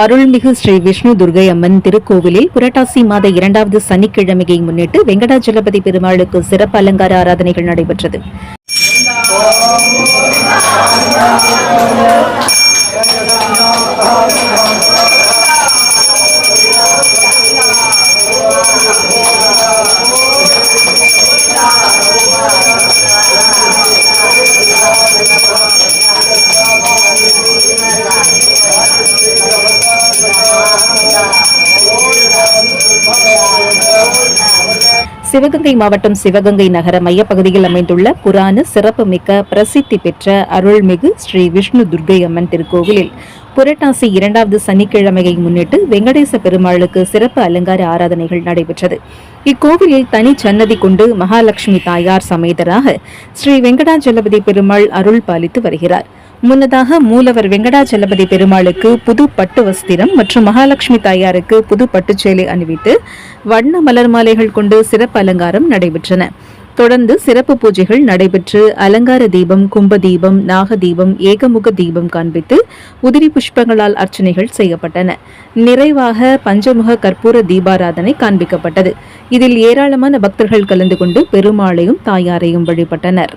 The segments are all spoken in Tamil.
அருள்மிகு ஸ்ரீ விஷ்ணு துர்கை அம்மன் திருக்கோவிலில் புரட்டாசி மாத இரண்டாவது சனிக்கிழமையை முன்னிட்டு வெங்கடாஜலபதி பெருமாளுக்கு சிறப்பு அலங்கார ஆராதனைகள் நடைபெற்றது. சிவகங்கை மாவட்டம் சிவகங்கை நகர மையப்பகுதியில் அமைந்துள்ள புராண சிறப்புமிக்க பிரசித்தி பெற்ற அருள்மிகு ஸ்ரீ விஷ்ணு துர்கை அம்மன் திருக்கோவிலில் புரட்டாசி இரண்டாவது சனிக்கிழமையை முன்னிட்டு வெங்கடேச பெருமாளுக்கு சிறப்பு அலங்கார ஆராதனைகள் நடைபெற்றது. இக்கோவிலில் தனி சன்னதி கொண்டு மகாலட்சுமி தாயார் சமேதராக ஸ்ரீ வெங்கடாஜலபதி பெருமாள் அருள் பாலித்து வருகிறார். முன்னதாக மூலவர் வெங்கடாச்சலபதி பெருமாளுக்கு புது பட்டு வஸ்திரம் மற்றும் மகாலட்சுமி தாயாருக்கு புது பட்டுச்சேலை அணிவித்து வண்ண மலர் மாலைகள் கொண்டு சிறப்பு அலங்காரம் நடைபெற்றன. தொடர்ந்து சிறப்பு பூஜைகள் நடைபெற்று அலங்கார தீபம் கும்ப தீபம் நாக தீபம் ஏகமுக தீபம் காண்பித்து உதிரி புஷ்பங்களால் அர்ச்சனைகள் செய்யப்பட்டன. நிறைவாக பஞ்சமுக கற்பூர தீபாராதனை காண்பிக்கப்பட்டது. இதில் ஏராளமான பக்தர்கள் கலந்து கொண்டு பெருமாளையும் தாயாரையும் வழிபட்டனர்.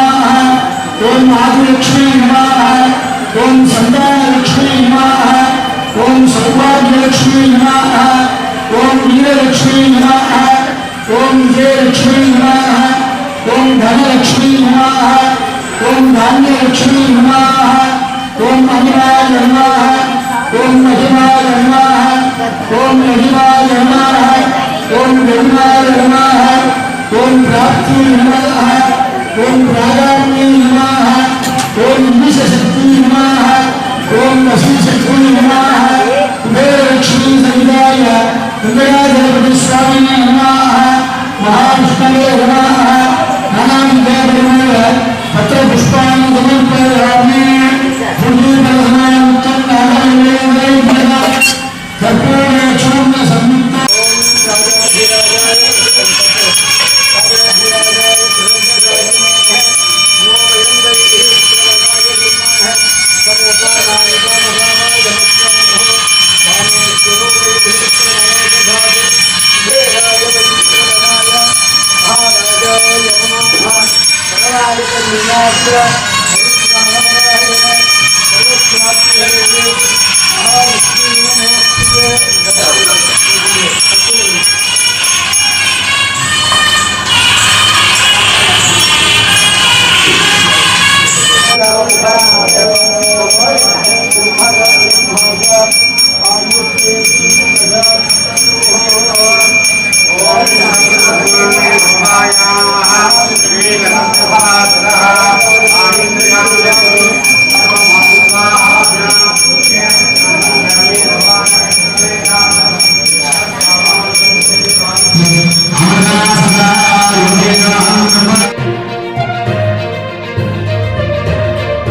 ओम महालक्ष्मी नमः ओम संतान लक्ष्मी नमः ओम सौभाग्य लक्ष्मी नमः ओम वीर लक्ष्मी नमः ओम जय लक्ष्मी नमः ओम धन लक्ष्मी नमः ओम धान्य लक्ष्मी नमः ओम महिमा नमः ओम महिमा नमः ओम महिमा नमः ओम गरिमा नमः ओम प्राप्ति नमः ओम प्रागाम्य नमः ओम विशक्ति Gracias.